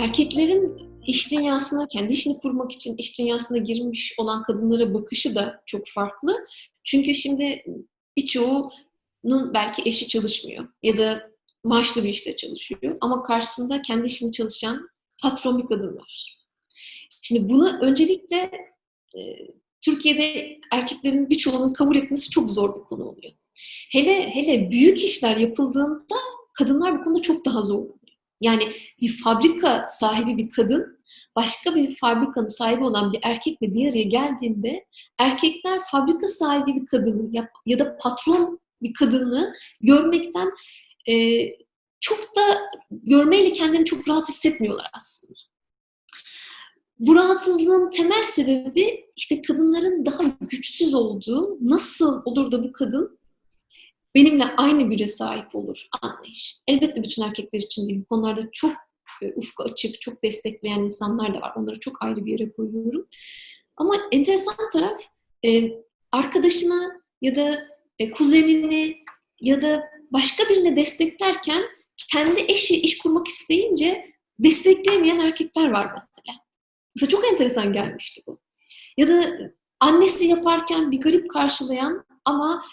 erkeklerin iş dünyasına, kendi işini kurmak için iş dünyasına girmiş olan kadınlara bakışı da çok farklı. Çünkü şimdi birçoğunun belki eşi çalışmıyor ya da maaşlı bir işte çalışıyor ama karşısında kendi işini çalışan patron bir kadın var. Şimdi bunu öncelikle e, Türkiye'de erkeklerin birçoğunun kabul etmesi çok zor bir konu oluyor. Hele hele büyük işler yapıldığında kadınlar bu konuda çok daha zorlanıyor. Yani bir fabrika sahibi bir kadın başka bir fabrikanın sahibi olan bir erkekle bir araya geldiğinde erkekler fabrika sahibi bir kadını ya, ya da patron bir kadını görmekten e, çok da görmeyle kendini çok rahat hissetmiyorlar aslında. Bu rahatsızlığın temel sebebi işte kadınların daha güçsüz olduğu, nasıl olur da bu kadın benimle aynı güce sahip olur anlayış. Elbette bütün erkekler için değil. Bu konularda çok e, ufku açık, çok destekleyen insanlar da var. Onları çok ayrı bir yere koyuyorum. Ama enteresan taraf e, arkadaşına ya da e, kuzenini ya da başka birine desteklerken kendi eşi iş kurmak isteyince destekleyemeyen erkekler var mesela. Mesela çok enteresan gelmişti bu. Ya da annesi yaparken bir garip karşılayan ama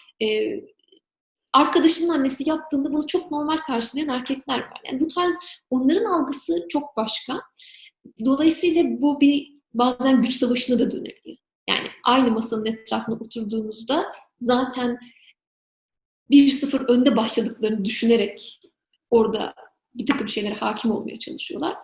arkadaşının annesi yaptığında bunu çok normal karşılayan erkekler var. Yani bu tarz onların algısı çok başka. Dolayısıyla bu bir bazen güç savaşına da dönebiliyor. Yani aynı masanın etrafına oturduğunuzda zaten bir sıfır önde başladıklarını düşünerek orada bir takım şeylere hakim olmaya çalışıyorlar.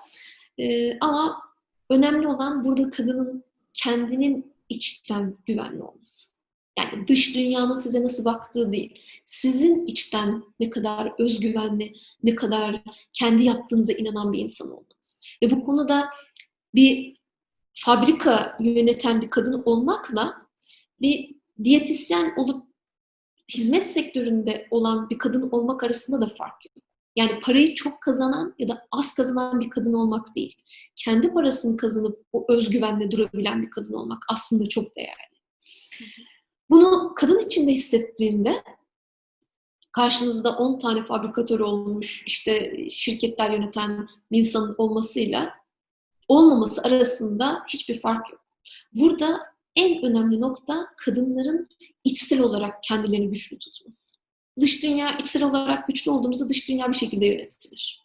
Ee, ama önemli olan burada kadının kendinin içten güvenli olması. Yani dış dünyanın size nasıl baktığı değil. Sizin içten ne kadar özgüvenli, ne kadar kendi yaptığınıza inanan bir insan olmanız. Ve bu konuda bir fabrika yöneten bir kadın olmakla bir diyetisyen olup hizmet sektöründe olan bir kadın olmak arasında da fark yok. Yani parayı çok kazanan ya da az kazanan bir kadın olmak değil. Kendi parasını kazanıp o özgüvenle durabilen bir kadın olmak aslında çok değerli. Bunu kadın içinde hissettiğinde karşınızda 10 tane fabrikatör olmuş, işte şirketler yöneten bir insanın olmasıyla olmaması arasında hiçbir fark yok. Burada en önemli nokta kadınların içsel olarak kendilerini güçlü tutması. Dış dünya içsel olarak güçlü olduğumuzda dış dünya bir şekilde yönetilir.